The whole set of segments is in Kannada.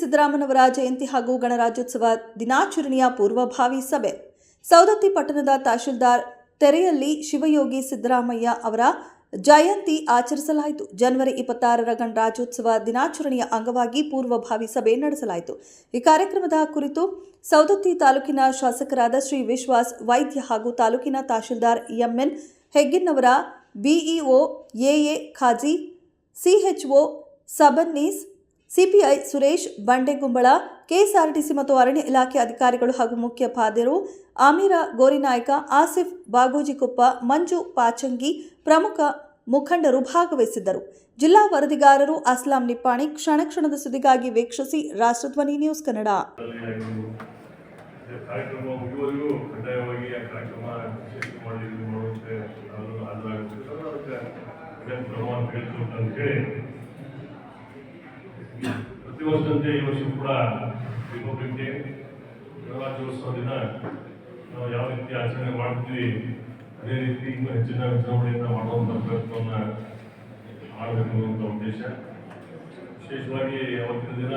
ಸಿದ್ದರಾಮನವರ ಜಯಂತಿ ಹಾಗೂ ಗಣರಾಜ್ಯೋತ್ಸವ ದಿನಾಚರಣೆಯ ಪೂರ್ವಭಾವಿ ಸಭೆ. ಸೌದತ್ತಿ ಪಟ್ಟಣದ ತಹಶೀಲ್ದಾರ್ ತೆರೆಯಲ್ಲಿ ಶಿವಯೋಗಿ ಸಿದ್ದರಾಮಯ್ಯ ಅವರ ಜಯಂತಿ ಆಚರಿಸಲಾಯಿತು. ಜನವರಿ ಇಪ್ಪತ್ತಾರರ ಗಣರಾಜ್ಯೋತ್ಸವ ದಿನಾಚರಣೆಯ ಅಂಗವಾಗಿ ಪೂರ್ವಭಾವಿ ಸಭೆ ನಡೆಸಲಾಯಿತು. ಈ ಕಾರ್ಯಕ್ರಮದ ಕುರಿತು ಸೌದತ್ತಿ ತಾಲೂಕಿನ ಶಾಸಕರಾದ ಶ್ರೀ ವಿಶ್ವಾಸ್, ವೈದ್ಯ ಹಾಗೂ ತಾಲೂಕಿನ tahsildar MN Hegginnavar BEO AA Khaji CHO Sabannis CPI Suresh, Bandegumbala, KSRTC ಮತ್ತು ಅರಣ್ಯ ಇಲಾಖೆ ಅಧಿಕಾರಿಗಳು ಹಾಗೂ ಮುಖ್ಯ ಪಾದ್ಯರು ಆಮೀರ ಗೋರಿನಾಯ್ಕ, ಆಸಿಫ್ ಬಾಗೋಜಿಕೊಪ್ಪ, ಮಂಜು ಪಾಚಂಗಿ ಪ್ರಮುಖ ಮುಖಂಡರು ಭಾಗವಹಿಸಿದ್ದರು. ಜಿಲ್ಲಾ ವರದಿಗಾರರು ಅಸ್ಲಾಂ ನಿಪ್ಪಾಣಿ ಕ್ಷಣ ಕ್ಷಣದ ಸುದ್ದಿಗಾಗಿ ವೀಕ್ಷಿಸಿ ರಾಷ್ಟ್ರಧ್ವನಿ ನ್ಯೂಸ್ ಕನ್ನಡ. ಕಾರ್ಯಕ್ರಮ ವರ್ಷದಂತೆ ಈ ವರ್ಷ ಕೂಡ ರಿಪಬ್ಲಿಕ್ ಡೇ ಗಣರಾಜ್ಯೋತ್ಸವ ದಿನ ನಾವು ಯಾವ ರೀತಿ ಆಚರಣೆ ಮಾಡ್ತೀವಿ, ಅದೇ ರೀತಿ ಇನ್ನೂ ಹೆಚ್ಚಿನ ವಿಜೃಂಭಣೆಯಿಂದ ಮಾಡುವಂಥ ಪ್ರಯತ್ನವನ್ನು ಮಾಡಬೇಕು ಅನ್ನುವಂಥ ಉದ್ದೇಶ ವಿಶೇಷವಾಗಿ ಅವತ್ತಿನ ದಿನ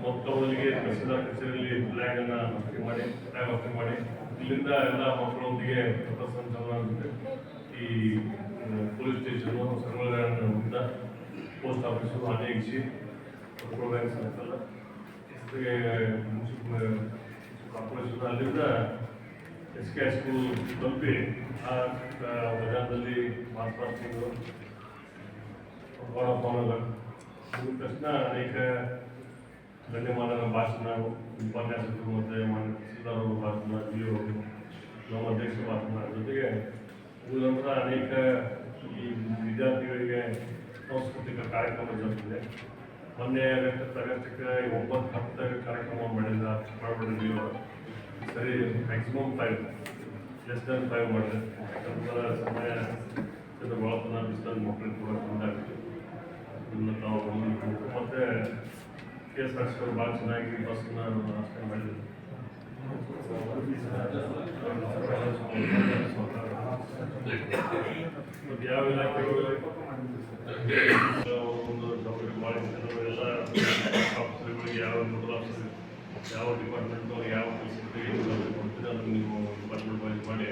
ಮೊತ್ತ ಮೊದಲಿಗೆ ತಹಸೀಲ್ದಾರ್ ಕಚೇರಿಯಲ್ಲಿ ಫ್ಲಾಗ್ ಅನ್ನ ಹಾಸ್ಟಿಂಗ್ ಮಾಡಿ ಫ್ಲಾಗ್ ಭರ್ತಿ ಮಾಡಿ, ಇಲ್ಲಿಂದ ಎಲ್ಲ ಮಕ್ಕಳೊಂದಿಗೆ ಪಥಸಂಚಲನ ಆಗುತ್ತೆ. ಈ ಪೊಲೀಸ್ ಸ್ಟೇಷನ್ ಸರ್ವಗಳಿಂದ ಪೋಸ್ಟ್ ಆಫೀಸು ಅನೇಗಿಸಿ ಪ್ರೋಗ್ರಾಮ್ಸ್ ಅಂತಲ್ಲ ಜೊತೆಗೆ ಕಾರ್ಪೊರೇಷನ್ ಅಲ್ಲಿಂದ ಎಸ್ ಕೆ ಸ್ಕೂಲ್ ತಲುಪಿ ಆ ಮಜಾದಲ್ಲಿ ಮಾಸ್ ಪಾಸ್ಟಿಂಗು ಮುಗಿದ ತಕ್ಷಣ ಅನೇಕ ಗಣ್ಯಮಾನರ ಭಾಷಣ ಉಪನ್ಯಾಸಕರು ಮತ್ತು ಮಾನ್ಯ ತಹಸೀಲ್ದಾರರ ಭಾಷಣ ಡಿ ನಮ್ಮ ಅಧ್ಯಕ್ಷರ ಭಾಷಣ ಜೊತೆಗೆ ನಂತರ ಅನೇಕ ಈ ವಿದ್ಯಾರ್ಥಿಗಳಿಗೆ ಸಾಂಸ್ಕೃತಿಕ ಕಾರ್ಯಕ್ರಮ ಜರುಗಿದೆ ಮೊನ್ನೆ ಆಗಸ್ಟ್ ಆಗಸ್ಟಕ್ಕೆ ಒಂಬತ್ತು ಹತ್ತು ಕಾರ್ಯಕ್ರಮ ಮಾಡಿದ ಮಾಡಿಬಿಟ್ಟಿದ್ವಿ ಇವಾಗ. ಈ ಸರಿ maximum five less than five ಮಾಡಿದೆ ಯಾಕಂದ್ರೆ ಸಮಯ ಬಳತನ ಬಿಸಿಲಲ್ಲಿ ಮಕ್ಕಳಿಗೆ ಕೂಡ ತೊಂದರೆ ಆಗ್ತದೆ ಅದನ್ನ ತಾವು ಗಮನಿಸಬೇಕು ಮತ್ತೆ ಕೆ ಎಸ್ ಆರ್ ಸಿ ಅವರು ಭಾಳ ಚೆನ್ನಾಗಿ ಬಸ್ನ ರಸ್ತೆ ಮಾಡಿದ್ರು ಮತ್ತೆ ಯಾವ ಇಲಾಖೆಗಳು ಯಾವ ಡಿಪಾರ್ಟ್ಮೆಂಟು ಯಾವ ಕೊಡ್ತೀರಿ, ಅದನ್ನು ನೀವು ಡಿಪಾರ್ಟ್ಮೆಂಟ್ ವೈಸ್ ಮಾಡಿ.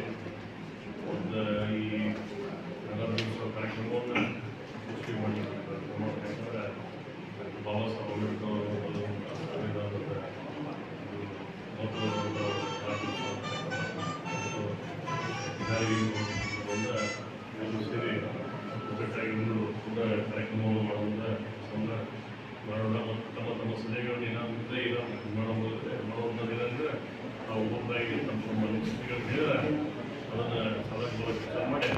ಒಂದು, ಈ ಗಣರಾಜ್ಯೋತ್ಸವ ಕಾರ್ಯಕ್ರಮವನ್ನು ಸೃಷ್ಟಿ ಮಾಡಲಿಕ್ಕೆ ಯಾಕಂದರೆ ಬಾಬಾ ಸಾಹೇಬ್ ಅಂಬೇಡ್ಕರ್ ಅವರು ಸಂವಿಧಾನದ ಮಹತ್ವದ ಜಾರಿಯಿಂದ ಎಲ್ಲರೂ ಸೇರಿ ಒಗ್ಗಟ್ಟಾಗಿ ಒಂದು ಕೂಡ ಕಾರ್ಯಕ್ರಮವನ್ನು ಮಾಡುವುದ ಸಂದ ಮಾಡೋಣ ಮತ್ತು ತಮ್ಮ ತಮ್ಮ ಸಲಹೆಗಳನ್ನು ಇದ್ದರೆ ಏನಾದ್ರು ಮಾಡೋದಿದ್ರೆ ಮಾಡೋದಿಲ್ಲ ಆ ಒಬ್ಬೊಬ್ಬರಾಗಿ ತಮ್ಮ ತಮ್ಮ ಅನಿಸಿಕೆಗಳು ಹೇಳಿದ್ರೆ ಅದನ್ನು ಸದಾ ಮಾಡಿ.